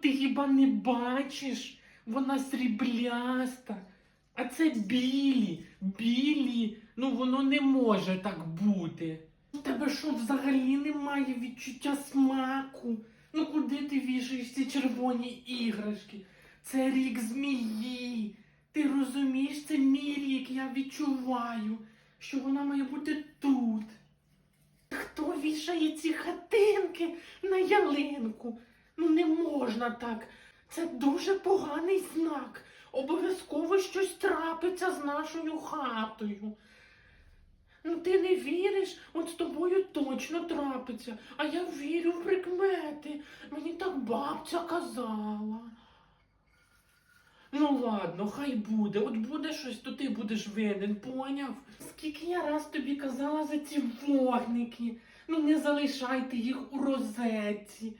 ти хіба не бачиш? Вона срібляста. А це білі, білі. Ну воно не може так бути. У тебе що взагалі немає відчуття смаку? Ну куди ти вішаєш ці червоні іграшки? Це рік змії. Ти розумієш, це мій рік, я відчуваю, що вона має бути тут. Хто вішає ці хатинки на ялинку? Ну не можна так. Це дуже поганий знак. Обов'язково щось трапиться з нашою хатою. Ну ти не віриш, от з тобою точно трапиться. А я вірю в прикмети. Мені так бабця казала. Ну ладно, хай буде. От буде щось, то ти будеш винен, поняв? Скільки я раз тобі казала за ці вогники. Ну не залишайте їх у розетці.